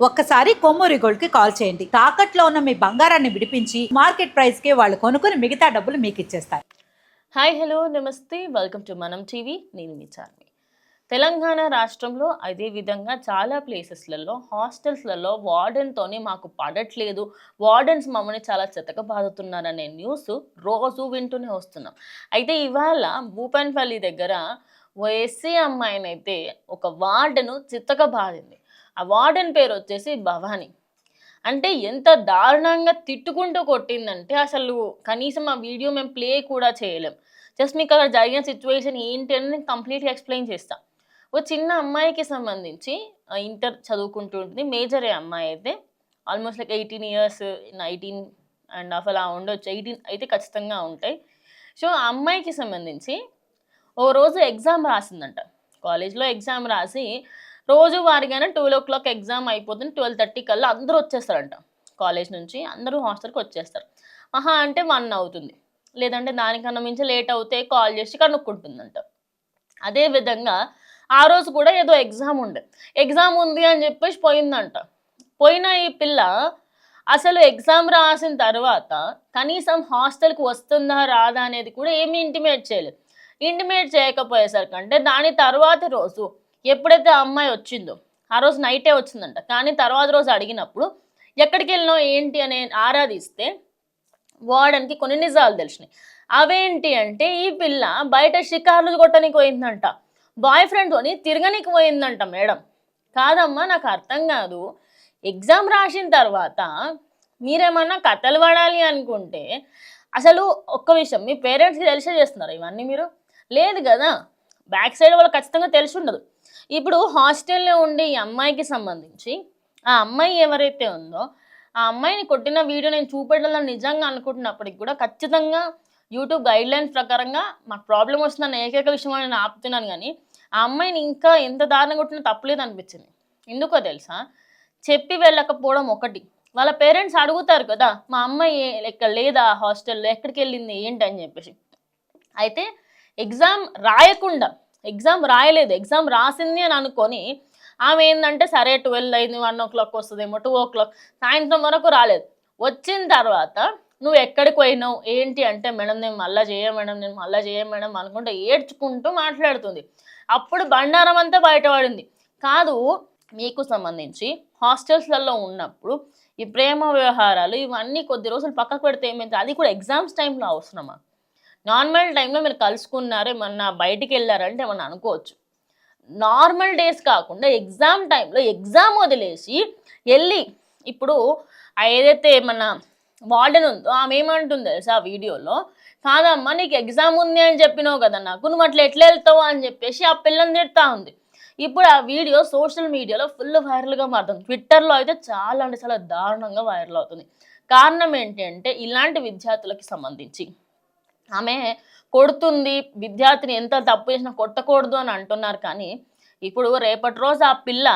ఒక్కసారి కొమ్మూరి గోల్డ్కి కాల్ చేయండి. తాకట్లో ఉన్న మీ బంగారాన్ని విడిపించి మార్కెట్ ప్రైస్కి వాళ్ళు కొనుక్కుని మిగతా డబ్బులు మీకు ఇచ్చేస్తారు. హాయ్ హలో నమస్తే. Welcome to Manam TV. నేను మీ చార్మి. తెలంగాణ రాష్ట్రంలో అదే విధంగా చాలా ప్లేసెస్లలో హాస్టల్స్లలో వార్డెన్తోనే మాకు పడట్లేదు. వార్డెన్స్ మమ్మల్ని చాలా చెతకబాదుతున్నారనే న్యూస్ రోజు వింటూనే వస్తున్నాం. అయితే ఇవాళ భూపెన్పల్లి దగ్గర ఓ ఎస్సీ అమ్మాయిని అయితే ఒక వార్డెను చిత్తకబాదింది ఆ వార్డెన్ పేరు వచ్చేసి భవానీ. అంటే ఎంత దారుణంగా తిట్టుకుంటూ కొట్టిందంటే అసలు కనీసం ఆ వీడియో మేము ప్లే కూడా చేయలేం. జస్ట్ మీకు అక్కడ జరిగిన సిచ్యువేషన్ ఏంటి అని నేను కంప్లీట్గా ఎక్స్ప్లెయిన్ చేస్తా. ఓ చిన్న అమ్మాయికి సంబంధించి ఇంటర్ చదువుకుంటూ ఉంటుంది మేజర్ అమ్మాయి అయితే. Almost like eighteen years nineteen and half అలా ఉండొచ్చు. ఎయిటీన్ అయితే ఖచ్చితంగా ఉంటాయి. సో ఆ అమ్మాయికి సంబంధించి ఓ రోజు ఎగ్జామ్ రాసిందంట. కాలేజ్లో ఎగ్జామ్ రాసి రోజు వారిగానే ట్వెల్వ్ ఓ క్లాక్ ఎగ్జామ్ అయిపోతుంది. ట్వెల్వ్ థర్టీ కల్లా అందరూ వచ్చేస్తారంట. కాలేజ్ నుంచి అందరూ హాస్టల్కి వచ్చేస్తారు. మహా అంటే వన్ అవుతుంది. లేదంటే దానికన్నా మించి లేట్ అవుతే కాల్ చేసి కనుక్కుంటుందంట. అదే విధంగా ఆ రోజు కూడా ఏదో ఎగ్జామ్ ఉండే. ఎగ్జామ్ ఉంది అని చెప్పేసి పోయిందంట. పోయిన ఈ పిల్ల అసలు ఎగ్జామ్ రాసిన తర్వాత కనీసం హాస్టల్కి వస్తుందా రాదా అనేది కూడా ఏమి ఇంటిమేట్ చేయలేదు. ఇంటిమేట్ చేయకపోయేసరికి అంటే దాని తర్వాత రోజు ఎప్పుడైతే ఆ అమ్మాయి వచ్చిందో ఆ రోజు నైటే వచ్చిందంట. కానీ తర్వాత రోజు అడిగినప్పుడు ఎక్కడికి వెళ్ళినావు? ఏంటి? అని ఆరాధిస్తే వాడనికి కొన్ని నిజాలు తెలిసినాయి. అవేంటి అంటే ఈ పిల్ల బయట షికార్లు కొట్టనికి పోయిందంట. బాయ్ ఫ్రెండ్తోని తిరగనికి పోయిందంట మేడం. కాదమ్మా నాకు అర్థం కాదు. ఎగ్జామ్ రాసిన తర్వాత మీరేమన్నా కథలు పడాలి అనుకుంటే అసలు ఒక్క విషయం మీ పేరెంట్స్కి తెలిసే చేస్తున్నారు ఇవన్నీ మీరు? లేదు కదా. బ్యాక్ సైడ్ వాళ్ళు ఖచ్చితంగా తెలిసి ఉండదు. ఇప్పుడు హాస్టల్లో ఉండే ఈ అమ్మాయికి సంబంధించి ఆ అమ్మాయి ఎవరైతే ఉందో ఆ అమ్మాయిని కొట్టిన వీడియో నేను చూపెట్టాలని నిజంగా అనుకుంటున్నప్పటికి కూడా ఖచ్చితంగా యూట్యూబ్ గైడ్ లైన్స్ ప్రకారంగా మాకు ప్రాబ్లం వస్తుందని ఏకైక విషయం నేను ఆపుతున్నాను కానీ ఆ అమ్మాయిని ఇంకా ఎంత దారుణంగా కొట్టినా తప్పలేదు అనిపించింది. ఎందుకో తెలుసా? చెప్పి వెళ్ళకపోవడం ఒకటి. వాళ్ళ పేరెంట్స్ అడుగుతారు కదా మా అమ్మాయి ఇక్కడ లేదా హాస్టల్లో? ఎక్కడికి వెళ్ళింది? ఏంటి? అని చెప్పేసి. అయితే ఎగ్జామ్ రాయకుండా ఎగ్జామ్ రాయలేదు. ఎగ్జామ్ రాసింది అని అనుకొని ఆమె ఏంటంటే సరే ట్వెల్వ్ అయింది వన్ ఓ క్లాక్ వస్తుందేమో టూ ఓ క్లాక్ సాయంత్రం వరకు రాలేదు. వచ్చిన తర్వాత నువ్వు ఎక్కడికి పోయినావు? ఏంటి అంటే మేడం నేను మళ్ళీ చేయ మేడం నేను మళ్ళీ చేయ మేడం అనుకుంటూ ఏడ్చుకుంటూ మాట్లాడుతుంది. అప్పుడు బండారం అంతా బయటపడింది. కాదు మీకు సంబంధించి హాస్టల్స్లలో ఉన్నప్పుడు ఈ ప్రేమ వ్యవహారాలు ఇవన్నీ కొద్ది రోజులు పక్కకు పెడితే ఏమైంది? అది కూడా ఎగ్జామ్స్ టైంలో అవసరమా? నార్మల్ టైంలో మీరు కలుసుకున్నారు ఏమన్నా బయటికి వెళ్ళారంటే ఏమన్నా అనుకోవచ్చు. నార్మల్ డేస్ కాకుండా ఎగ్జామ్ టైంలో ఎగ్జామ్ వదిలేసి వెళ్ళి ఇప్పుడు ఏదైతే మన వార్డెన్ ఉందో ఆమె ఏమంటుంది తెలుసా ఆ వీడియోలో? కాదమ్మా నీకు ఎగ్జామ్ ఉంది అని చెప్పినావు కదా నాకు నువ్వు అట్లా ఎట్లా వెళ్తావు? అని చెప్పేసి ఆ పిల్లని తిడతా ఉంది. ఇప్పుడు ఆ వీడియో సోషల్ మీడియాలో ఫుల్ వైరల్గా మారుతుంది. ట్విట్టర్లో అయితే చాలా అంటే చాలా దారుణంగా వైరల్ అవుతుంది. కారణం ఏంటంటే ఇలాంటి విద్యార్థులకి సంబంధించి. ఆమె కొడుతుంది విద్యార్థిని ఎంత తప్పు చేసినా కొట్టకూడదు అని అంటున్నారు. కానీ ఇప్పుడు రేపటి రోజు ఆ పిల్ల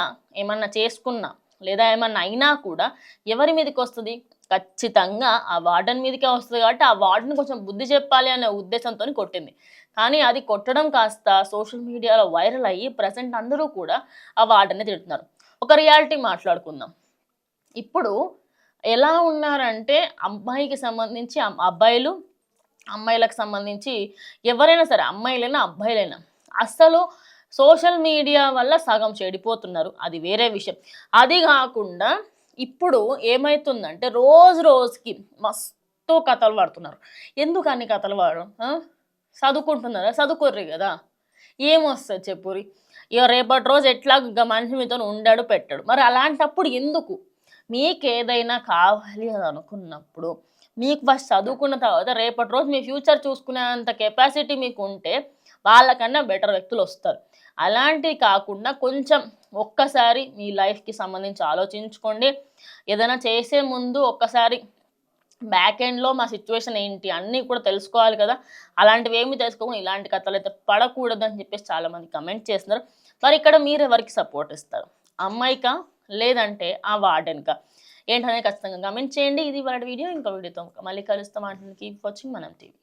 ఏమన్నా చేసుకున్నా లేదా ఏమన్నా అయినా కూడా ఎవరి మీదకి వస్తుంది? ఖచ్చితంగా ఆ వార్డెన్ మీదకే వస్తుంది కాబట్టి ఆ వార్డెన్ కొంచెం బుద్ధి చెప్పాలి అనే ఉద్దేశంతో కొట్టింది. కానీ అది కొట్టడం కాస్త సోషల్ మీడియాలో వైరల్ అయ్యి ప్రజెంట్ అందరూ కూడా ఆ వార్డెన్ని తిడుతున్నారు. ఒక రియాలిటీ మాట్లాడుకుందాం. ఇప్పుడు ఎలా ఉన్నారంటే అబ్బాయికి సంబంధించి అబ్బాయిలు అమ్మాయిలకు సంబంధించి ఎవరైనా సరే అమ్మాయిలైనా అబ్బాయిలైనా అస్సలు సోషల్ మీడియా వల్ల సగం చెడిపోతున్నారు. అది వేరే విషయం. అది కాకుండా ఇప్పుడు ఏమవుతుందంటే రోజు రోజుకి మస్తు కథలు పడుతున్నారు. ఎందుకు అన్ని కథలు వాడు? చదువుకుంటున్నారా? చదువుకోర్రి కదా. ఏమొస్తుంది చెప్పురి ఇక రేపటి రోజు ఎట్లా మనిషి మీతో ఉండాడు పెట్టాడు. మరి అలాంటప్పుడు ఎందుకు? మీకు ఏదైనా కావాలి అని అనుకున్నప్పుడు మీకు ఫస్ట్ చదువుకున్న తర్వాత రేపటి రోజు మీ ఫ్యూచర్ చూసుకునేంత కెపాసిటీ మీకు ఉంటే వాళ్ళకన్నా బెటర్ వ్యక్తులు వస్తారు. అలాంటివి కాకుండా కొంచెం ఒక్కసారి మీ లైఫ్కి సంబంధించి ఆలోచించుకోండి. ఏదైనా చేసే ముందు ఒక్కసారి బ్యాక్ ఎండ్లో మా సిచ్యువేషన్ ఏంటి అన్నీ కూడా తెలుసుకోవాలి కదా. అలాంటివి ఏమి తెలుసుకోకుండా ఇలాంటి కథలు అయితే పడకూడదు అని చెప్పేసి చాలామంది కమెంట్ చేస్తున్నారు. మరి ఇక్కడ మీరు ఎవరికి సపోర్ట్ ఇస్తారు? అమ్మాయికా? లేదంటే ఆ వార్డెన్కా ఏంటనేది ఖచ్చితంగా కమెంట్ చేయండి. ఇది వాళ్ళ వీడియో. ఇంకో వీడియోతో మళ్ళీ కలుస్తాం. వాటికి వచ్చింది వాచింగ్ మనం టీవీ